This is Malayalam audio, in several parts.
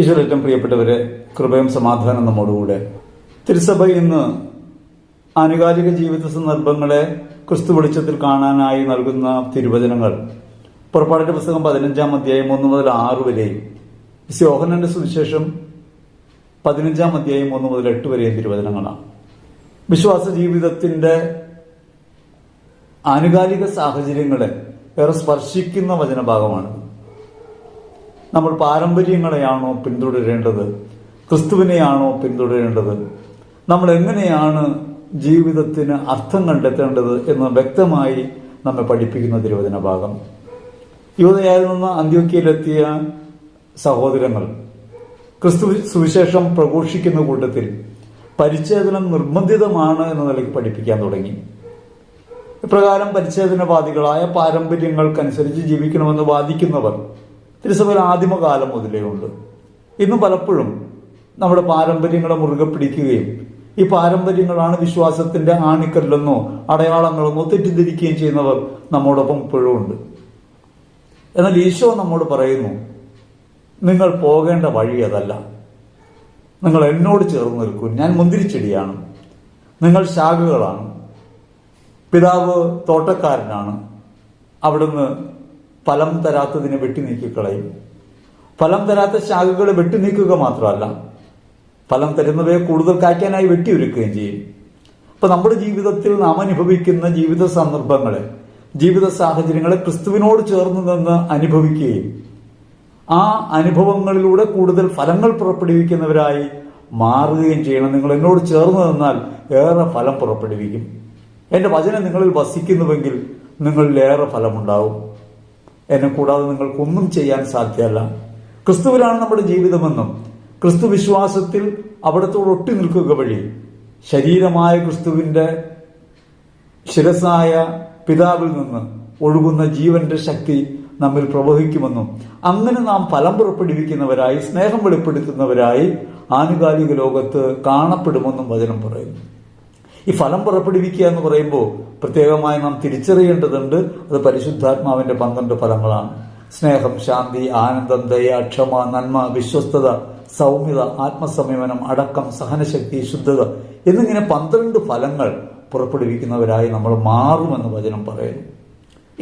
ഈശ്വരറ്റം പ്രിയപ്പെട്ടവരെ കൃപയും സമാധാനം നമ്മോടുകൂടെ. തിരുസഭ ഇന്ന് ആനുകാലിക ജീവിത സന്ദർഭങ്ങളെ ക്രിസ്തു വെളിച്ചത്തിൽ കാണാനായി നൽകുന്ന തിരുവചനങ്ങൾ. പുറപ്പാടിന്റെ പുസ്തകം പതിനഞ്ചാം അധ്യായം ഒന്ന് മുതൽ ആറ് വരെയും യോഹനന്റെ സുവിശേഷം പതിനഞ്ചാം അധ്യായം ഒന്ന് മുതൽ എട്ട് വരെയും തിരുവചനങ്ങളാണ്. വിശ്വാസ ജീവിതത്തിന്റെ ആനുകാലിക സാഹചര്യങ്ങളെ ഏറെ സ്പർശിക്കുന്ന വചനഭാഗമാണ്. നമ്മൾ പാരമ്പര്യങ്ങളെയാണോ പിന്തുടരേണ്ടത്? ക്രിസ്തുവിനെയാണോ പിന്തുടരേണ്ടത്? നമ്മൾ എങ്ങനെയാണ് ജീവിതത്തിന് അർത്ഥം കണ്ടെത്തേണ്ടത് എന്ന് വ്യക്തമായി നമ്മെ പഠിപ്പിക്കുന്ന തിരുവചന ഭാഗം യുവതയായി നിന്ന് അന്ത്യോക്കിയയിലെത്തിയ സഹോദരങ്ങൾ ക്രിസ്തു സുവിശേഷം പ്രഘോഷിക്കുന്ന കൂട്ടത്തിൽ പരിച്ഛേദനം നിർബന്ധിതമാണ് എന്ന നിലയ്ക്ക് പഠിപ്പിക്കാൻ തുടങ്ങി. ഇപ്രകാരം പരിച്ഛേദനവാദികളായ പാരമ്പര്യങ്ങൾക്കനുസരിച്ച് ജീവിക്കണമെന്ന് വാദിക്കുന്നവർ തിരുസഭയിൽ ആദിമകാലം മുതലേ ഉണ്ട്. ഇന്ന് പലപ്പോഴും നമ്മുടെ പാരമ്പര്യങ്ങളെ മുറുകെ പിടിക്കുകയും ഈ പാരമ്പര്യങ്ങളാണ് വിശ്വാസത്തിന്റെ ആണിക്കല്ലെന്നോ അടയാളങ്ങളെന്നോ തെറ്റിദ്ധരിക്കുകയും ചെയ്യുന്നവർ നമ്മോടൊപ്പം ഇപ്പോഴും ഉണ്ട്. എന്നാൽ ഈശോ നമ്മോട് പറയുന്നു നിങ്ങൾ പോകേണ്ട വഴി അതല്ല. നിങ്ങൾ എന്നോട് ചേർന്ന് നിൽക്കൂ ഞാൻ മുന്തിരിച്ചെടിയാണ്. നിങ്ങൾ ശാഖകളാണ്. പിതാവ് തോട്ടക്കാരനാണ്. അവിടുന്ന് ഫലം തരാത്തതിനെ വെട്ടിനീക്കിക്കളയും. ഫലം തരാത്ത ശാഖകളെ വെട്ടിനീക്കുക മാത്രമല്ല ഫലം തരുന്നവയെ കൂടുതൽ കായ്ക്കാനായി വെട്ടിയൊരുക്കുകയും ചെയ്യും. അപ്പൊ നമ്മുടെ ജീവിതത്തിൽ നാം അനുഭവിക്കുന്ന ജീവിത സന്ദർഭങ്ങളെ ജീവിത സാഹചര്യങ്ങളെ ക്രിസ്തുവിനോട് ചേർന്ന് നിന്ന് അനുഭവിക്കുകയും ആ അനുഭവങ്ങളിലൂടെ കൂടുതൽ ഫലങ്ങൾ പുറപ്പെടുവിക്കുന്നവരായി മാറുകയും ചെയ്യണം. നിങ്ങൾ എന്നോട് ചേർന്ന് നിന്നാൽ ഏറെ ഫലം പുറപ്പെടുവിക്കും. എന്റെ വചനം നിങ്ങളിൽ വസിക്കുന്നുവെങ്കിൽ നിങ്ങളിലേറെ ഫലമുണ്ടാവും. എന്നെ കൂടാതെ നിങ്ങൾക്കൊന്നും ചെയ്യാൻ സാധ്യമല്ല ക്രിസ്തുവിലാണ് നമ്മുടെ ജീവിതമെന്നും ക്രിസ്തു വിശ്വാസത്തിൽ അവിടത്തോട് ഒട്ടി നിൽക്കുക വഴി ശരീരമായ ക്രിസ്തുവിന്റെ ശിരസായ പിതാവിൽ നിന്ന് ഒഴുകുന്ന ജീവന്റെ ശക്തി നമ്മിൽ പ്രവഹിക്കുമെന്നും അങ്ങനെ നാം ഫലം പുറപ്പെടുവിക്കുന്നവരായി സ്നേഹം വെളിപ്പെടുത്തുന്നവരായി ആനുകാലിക ലോകത്ത് കാണപ്പെടുമെന്നും വചനം പറയുന്നു. ഈ ഫലം പുറപ്പെടുവിക്കുക എന്ന് പറയുമ്പോൾ പ്രത്യേകമായി നാം തിരിച്ചറിയേണ്ടതുണ്ട് അത് പരിശുദ്ധാത്മാവിന്റെ പന്ത്രണ്ട് ഫലങ്ങളാണ്. സ്നേഹം ശാന്തി ആനന്ദം ദയ ക്ഷമ നന്മ വിശ്വസ്തത സൗമ്യത ആത്മസംയമനം അടക്കം സഹനശക്തി ശുദ്ധത എന്നിങ്ങനെ പന്ത്രണ്ട് ഫലങ്ങൾ പുറപ്പെടുവിക്കുന്നവരായി നമ്മൾ മാറുമെന്ന് വചനം പറയുന്നു.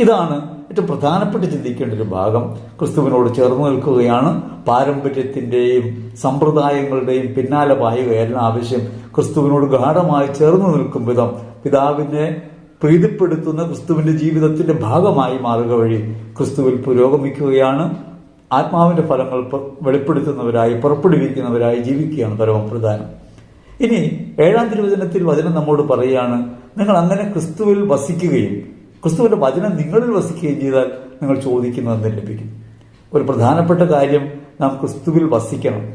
ഇതാണ് ഏറ്റവും പ്രധാനപ്പെട്ട് ചിന്തിക്കേണ്ട ഒരു ഭാഗം. ക്രിസ്തുവിനോട് ചേർന്ന് നിൽക്കുകയാണ്. പാരമ്പര്യത്തിന്റെയും സമ്പ്രദായങ്ങളുടെയും പിന്നാലെ പായുകയല്ല ആവശ്യം ക്രിസ്തുവിനോട് ഗാഠമായി ചേർന്ന് നിൽക്കും വിധം പിതാവിനെ പ്രീതിപ്പെടുത്തുന്ന ക്രിസ്തുവിന്റെ ജീവിതത്തിന്റെ ഭാഗമായി മാറുക വഴി ക്രിസ്തുവിൽ പുരോഗമിക്കുകയാണ്. ആത്മാവിന്റെ ഫലങ്ങൾ വെളിപ്പെടുത്തുന്നവരായി പുറപ്പെടുവിക്കുന്നവരായി ജീവിക്കുകയാണ് പരമപ്രധാനം ഇനി ഏഴാം തിരുവചനത്തിൽ വചനം നമ്മോട് പറയുകയാണ് നിങ്ങൾ അങ്ങനെ ക്രിസ്തുവിൽ വസിക്കുകയും ക്രിസ്തുവിന്റെ വചനം നിങ്ങളിൽ വസിക്കുകയും ചെയ്താൽ നിങ്ങൾ ചോദിക്കുന്നതെന്ന് ലഭിക്കും? ഒരു പ്രധാനപ്പെട്ട കാര്യം നാം ക്രിസ്തുവിൽ വസിക്കണം.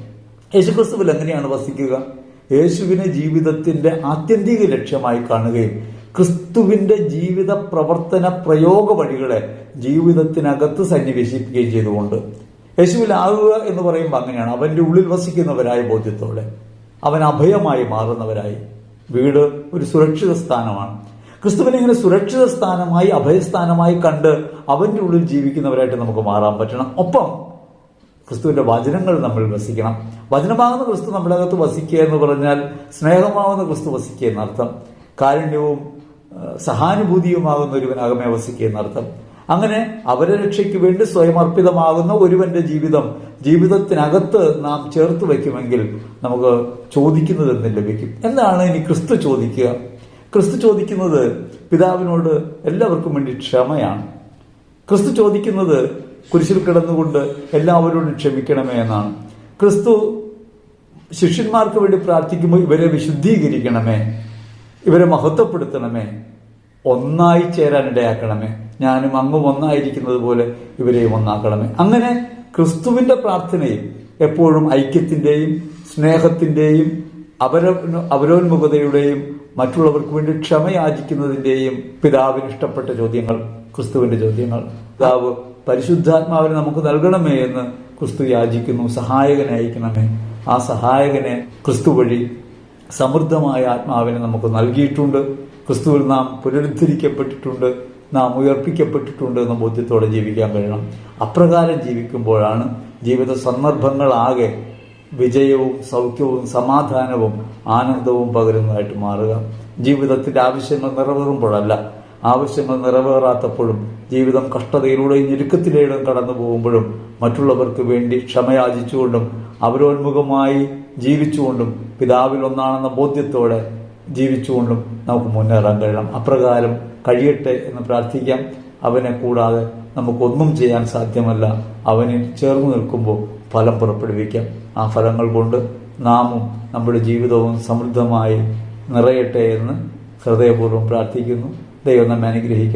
യേശു ക്രിസ്തുവിൽ എങ്ങനെയാണ് വസിക്കുക? യേശുവിനെ ജീവിതത്തിന്റെ ആത്യന്തിക ലക്ഷ്യമായി കാണുകയും ക്രിസ്തുവിന്റെ ജീവിത പ്രവർത്തന പ്രയോഗ വഴികളെ ജീവിതത്തിനകത്ത് സന്നിവേശിപ്പിക്കുകയും ചെയ്തുകൊണ്ട് യേശുവിലാകുക എന്ന് പറയുമ്പോൾ അങ്ങനെയാണ്. അവന്റെ ഉള്ളിൽ വസിക്കുന്നവരായ ബോധ്യത്തോടെ. അവൻ അഭയമായി മാറുന്നവരായി. വീട് ഒരു സുരക്ഷിത സ്ഥാനമാണ്. ക്രിസ്തുവിനെ ഇങ്ങനെ സുരക്ഷിത സ്ഥാനമായി അഭയസ്ഥാനമായി കണ്ട് അവന്റെ ഉള്ളിൽ ജീവിക്കുന്നവരായിട്ട് നമുക്ക് മാറാൻ പറ്റണം. ഒപ്പം ക്രിസ്തുവിന്റെ വചനങ്ങൾ നമ്മൾ വസിക്കണം. വചനമാകുന്ന ക്രിസ്തു നമ്മുടെ അകത്ത് വസിക്കുക എന്ന് പറഞ്ഞാൽ സ്നേഹമാകുന്ന ക്രിസ്തു വസിക്കുക എന്നർത്ഥം. കാരുണ്യവും സഹാനുഭൂതിയുമാകുന്ന അകമേ വസിക്കുക എന്നർത്ഥം. അങ്ങനെ അവരെ രക്ഷയ്ക്ക് വേണ്ടി സ്വയം അർപ്പിതമാകുന്ന ഒരുവന്റെ ജീവിതം ജീവിതത്തിനകത്ത് നാം ചേർത്ത് വയ്ക്കുമെങ്കിൽ നമുക്ക് ചോദിക്കുന്നത് എന്ന് ലഭിക്കും? എന്താണ് ഇനി ക്രിസ്തു ചോദിക്കുക? ക്രിസ്തു ചോദിക്കുന്നത് പിതാവിനോട് എല്ലാവർക്കും വേണ്ടി ക്ഷമയാണ്. ക്രിസ്തു ചോദിക്കുന്നത് കുരിശിൽ കിടന്നുകൊണ്ട് എല്ലാവരോടും ക്ഷമിക്കണമേ എന്നാണ്. ക്രിസ്തു ശിഷ്യന്മാർക്ക് വേണ്ടി പ്രാർത്ഥിക്കുമ്പോൾ ഇവരെ വിശുദ്ധീകരിക്കണമേ. ഇവരെ മഹത്വപ്പെടുത്തണമേ. ഒന്നായി ചേരാൻ ഇടയാക്കണമേ. ഞാനും അങ്ങും ഒന്നായിരിക്കുന്നത് പോലെ ഇവരെയും ഒന്നാക്കണമേ. അങ്ങനെ ക്രിസ്തുവിന്റെ പ്രാർത്ഥനയിൽ എപ്പോഴും ഐക്യത്തിന്റെയും സ്നേഹത്തിന്റെയും അവര അവരോന്മുഖതയുടെയും മറ്റുള്ളവർക്ക് വേണ്ടി ക്ഷമയാചിക്കുന്നതിന്റെയും പിതാവിന് ഇഷ്ടപ്പെട്ട ചോദ്യങ്ങൾ ക്രിസ്തുവിന്റെ ചോദ്യങ്ങൾ. പിതാവ് പരിശുദ്ധാത്മാവിനെ നമുക്ക് നൽകണമേ എന്ന് ക്രിസ്തു യാചിക്കുന്നു സഹായകനെ അയക്കണമേ. ആ സഹായകനെ ക്രിസ്തു വഴി സമൃദ്ധമായ ആത്മാവിനെ നമുക്ക് നൽകിയിട്ടുണ്ട്. ക്രിസ്തുവിൽ നാം പുനരുദ്ധരിക്കപ്പെട്ടിട്ടുണ്ട് നാം ഉയർപ്പിക്കപ്പെട്ടിട്ടുണ്ട് എന്ന ബോധ്യത്തോടെ ജീവിക്കാൻ കഴിയണം. അപ്രകാരം ജീവിക്കുമ്പോഴാണ് ജീവിത സന്ദർഭങ്ങളാകെ വിജയവും സൗഖ്യവും സമാധാനവും ആനന്ദവും പകരുന്നതായിട്ട് മാറുക. ജീവിതത്തിന്റെ ആവശ്യങ്ങൾ നിറവേറുമ്പോഴല്ല ആവശ്യങ്ങൾ നിറവേറാത്തപ്പോഴും ജീവിതം കഷ്ടതയിലൂടെയും ഞെരുക്കത്തിലൂടെയും കടന്നു പോകുമ്പോഴും മറ്റുള്ളവർക്ക് വേണ്ടി ക്ഷമയാചിച്ചുകൊണ്ടും അവരോന്മുഖമായി ജീവിച്ചുകൊണ്ടും പിതാവിൽ ഒന്നാണെന്ന ബോധ്യത്തോടെ ജീവിച്ചുകൊണ്ടും നമുക്ക് മുന്നേറാൻ കഴിയണം. അപ്രകാരം കഴിയട്ടെ എന്ന് പ്രാർത്ഥിക്കാം. അവനെ കൂടാതെ നമുക്കൊന്നും ചെയ്യാൻ സാധ്യമല്ല. അവനിൽ ചേർന്ന് നിൽക്കുമ്പോൾ ഫലം പുറപ്പെടുവിക്കാം. ആ ഫലങ്ങൾ കൊണ്ട് നാമും നമ്മുടെ ജീവിതവും സമൃദ്ധമായി നിറയട്ടെ എന്ന് ഹൃദയപൂർവം പ്രാർത്ഥിക്കുന്നു. ദൈവം നമ്മെ അനുഗ്രഹിക്കും